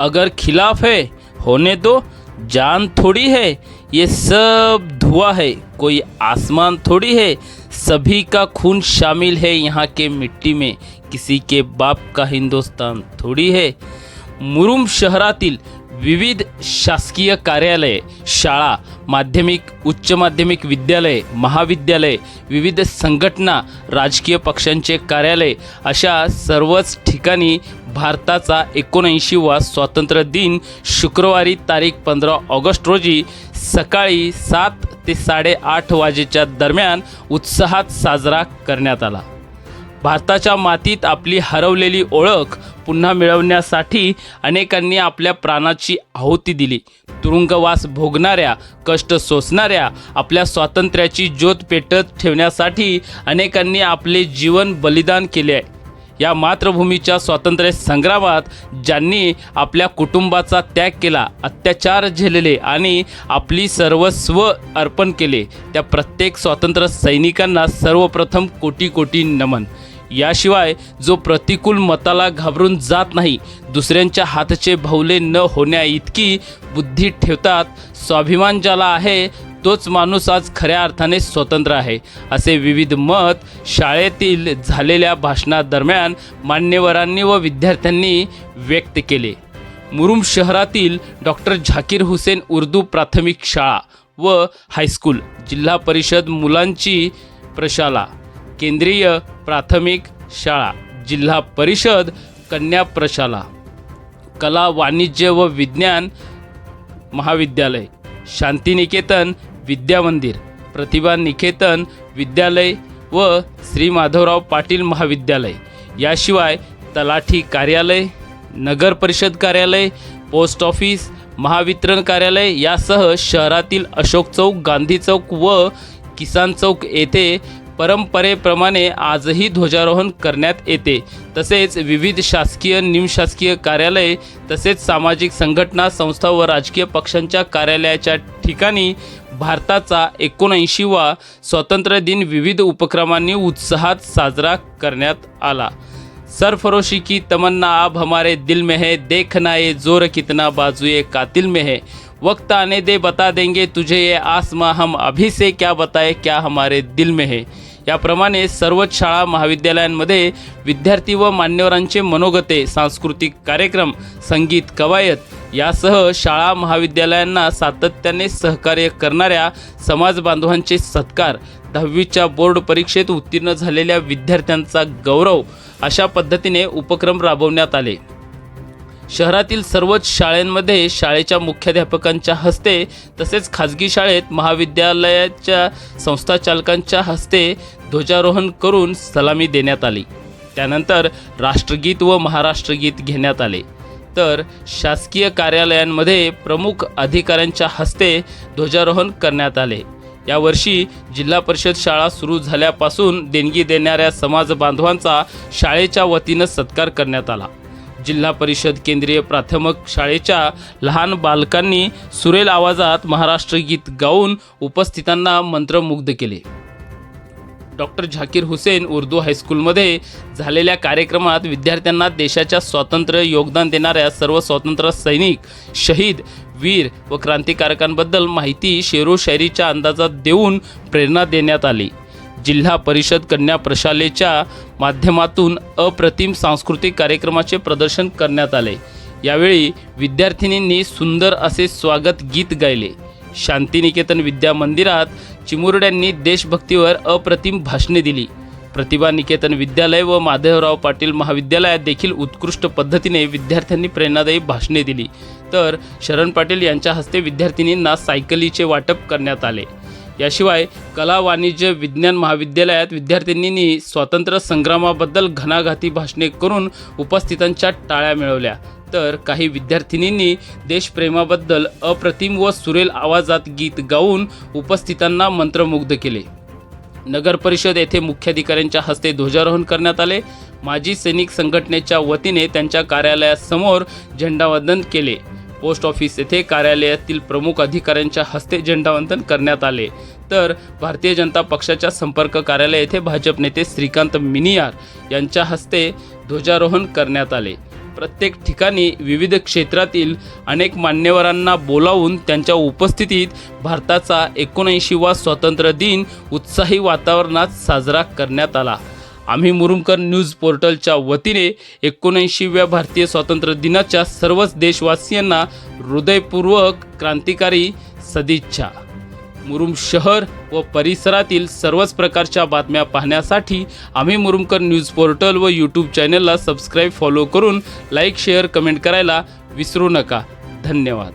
अगर खिलाफ है, होने दो। जान थोड़ी है, ये सब धुआँ है। कोई आसमान थोड़ी है, सभी का खून शामिल है यहाँ के मिट्टी में। किसी के बाप का हिंदुस्तान थोडी है। मुरुम शहरातील विविध शासकीय कार्यालय शाळा माध्यमिक उच्च माध्यमिक विद्यालय महाविद्यालय विविध संघटना राजकीय पक्षांचे कार्यालय अशा सर्वच ठिकाणी भारताचा एकोणऐंशीवा स्वातंत्र्य दिन शुक्रवारी तारीख पंधरा ऑगस्ट रोजी सकाळी सात ते साडेआठ वाजेच्या दरम्यान उत्साहात साजरा करण्यात आला. भारताच्या मातीत आपली हरवलेली ओळख पुन्हा मिळवण्यासाठी अनेकांनी आपल्या प्राणाची आहुती दिली. तुरुंगवास भोगणाऱ्या कष्ट सोसणाऱ्या आपल्या स्वातंत्र्याची ज्योत पेटत ठेवण्यासाठी अनेकांनी आपले जीवन बलिदान केले आहे. या मातृभूमीच्या स्वातंत्र्य संग्रामात ज्यांनी आपल्या कुटुंबाचा त्याग केला अत्याचार झेलले आणि आपली सर्वस्व अर्पण केले त्या प्रत्येक स्वातंत्र्य सैनिकांना सर्वप्रथम कोटी कोटी नमन. याशिवाय जो प्रतिकूल मताला घाबरून जात नाही दुसऱ्यांच्या हातचे भवले न होण्या इतकी बुद्धी ठेवतात स्वाभिमान ज्याला आहे तोच माणूस आज खऱ्या अर्थाने स्वतंत्र आहे असे विविध मत शाळेतील झालेल्या भाषणादरम्यान मान्यवरांनी व विद्यार्थ्यांनी व्यक्त केले. मुरुम शहरातील डॉक्टर झाकीर हुसेन उर्दू प्राथमिक शाळा व हायस्कूल जिल्हा परिषद मुलांची प्रशाला केंद्रीय प्राथमिक शाळा जिल्हा परिषद कन्या प्रशाला कला वाणिज्य व विज्ञान महाविद्यालय शांतिनिकेतन विद्यामंदिर प्रतिभा निकेतन विद्यालय व श्री माधवराव पाटील महाविद्यालय. याशिवाय तलाठी कार्यालय नगर परिषद कार्यालय पोस्ट ऑफिस महावितरण कार्यालय यासह शहरातील अशोक चौक गांधी चौक व किसान चौक येथे परंपरेप्रमाणे आजही ध्वजारोहण करण्यात येते. तसेच विविध शासकीय निमशासकीय कार्यालय तसेच सामाजिक संघटना संस्था व राजकीय पक्षांच्या कार्यालयाच्या ठिकाणी भारताचा एकोणऐंशीवा स्वातंत्र्य दिन विविध उपक्रमांनी उत्साहात साजरा करण्यात आला. सरफरोशी की तमन्ना अब हमारे दिल में है देखना ये जोर कितना बाजुए कातिल में है. वक्त आने दे बता देंगे तुझे ये आसमा हम अभी से क्या बताए क्या हमारे दिल में है? याप्रमाणे सर्वच शाळा महाविद्यालयांमध्ये विद्यार्थी व मान्यवरांचे मनोगते सांस्कृतिक कार्यक्रम संगीत कवायत यासह शाळा महाविद्यालयांना सातत्याने सहकार्य करणाऱ्या समाज बांधवांचे सत्कार दहावीच्या बोर्ड परीक्षेत उत्तीर्ण झालेल्या विद्यार्थ्यांचा गौरव अशा पद्धतीने उपक्रम राबवण्यात आले. शहरातील सर्वच शाळांमध्ये शाळेच्या मुख्याध्यापकांच्या हस्ते तसेच खाजगी शाळेत महाविद्यालयाच्या संस्थाचालकांच्या हस्ते ध्वजारोहण करून सलामी देण्यात आली. त्यानंतर राष्ट्रगीत व महाराष्ट्रगीत घेण्यात आले. तर शासकीय कार्यालयांमध्ये प्रमुख अधिकाऱ्यांच्या हस्ते ध्वजारोहण करण्यात आले. यावर्षी जिल्हा परिषद शाळा सुरू झाल्यापासून देणगी देणाऱ्या समाज बांधवांचा शाळेच्या वतीनं सत्कार करण्यात आला. जिल्हा परिषद केंद्रीय प्राथमिक शाळेच्या लहान बालकांनी सुरेल आवाजात महाराष्ट्र गीत गाऊन उपस्थितांना मंत्रमुग्ध केले. डॉक्टर झाकीर हुसेन उर्दू हायस्कूलमध्ये झालेल्या कार्यक्रमात विद्यार्थ्यांना देशाच्या स्वातंत्र्य योगदान देणाऱ्या सर्व स्वातंत्र्य सैनिक शहीद वीर व क्रांतिकारकांबद्दल माहिती शेरो शायरीच्या अंदाजात देऊन प्रेरणा देण्यात आली. जिल्हा परिषद कन्या प्रशालेच्या माध्यमातून अप्रतिम सांस्कृतिक कार्यक्रमाचे प्रदर्शन करण्यात आले. यावेळी विद्यार्थिनींनी सुंदर असे स्वागत गीत गायले. शांतिनिकेतन विद्या मंदिरात चिमुरड्यांनी देशभक्तीवर अप्रतिम भाषणे दिली. प्रतिभा निकेतन विद्यालय व माधवराव पाटील महाविद्यालयात देखील उत्कृष्ट पद्धतीने विद्यार्थ्यांनी प्रेरणादायी भाषणे दिली. तर शरण पाटील यांच्या हस्ते विद्यार्थिनींना सायकलीचे वाटप करण्यात आले. याशिवाय कला वाणिज्य विज्ञान महाविद्यालयात विद्यार्थिनींनी स्वातंत्र्य संग्रामाबद्दल घणाघाती भाषणे करून उपस्थितांच्या टाळ्या मिळवल्या. तर काही विद्यार्थिनींनी देशप्रेमाबद्दल अप्रतिम व सुरेल आवाजात गीत गाऊन उपस्थितांना मंत्रमुग्ध केले. नगर परिषद येथे मुख्याधिकाऱ्यांच्या हस्ते ध्वजारोहण करण्यात आले. माजी सैनिक संघटनेच्या वतीने त्यांच्या कार्यालयासमोर झेंडावंदन केले. पोस्ट ऑफिस येथे कार्यालयातील प्रमुख अधिकाऱ्यांच्या हस्ते झेंडावंदन करण्यात आले. तर भारतीय जनता पक्षाच्या संपर्क कार्यालय येथे भाजप नेते श्रीकांत मिनियार यांच्या हस्ते ध्वजारोहण करण्यात आले. प्रत्येक ठिकाणी विविध क्षेत्रातील अनेक मान्यवरांना बोलावून त्यांच्या उपस्थितीत भारताचा एकोणऐंशीवा स्वातंत्र्य दिन उत्साही वातावरणात साजरा करण्यात आला. आम्ही मुरुमकर न्यूज पोर्टलच्या वतीने एकोणऐंशीव्या भारतीय स्वातंत्र्य दिनाच्या सर्वच देशवासियांना हृदयपूर्वक क्रांतिकारी सदिच्छा. मुरुम शहर व परिसरातील सर्वच प्रकारच्या बातम्या पाहण्यासाठी आम्ही मुरुमकर न्यूज पोर्टल व यूट्यूब चॅनलला सबस्क्राईब फॉलो करून लाईक शेअर कमेंट करायला विसरू नका. धन्यवाद.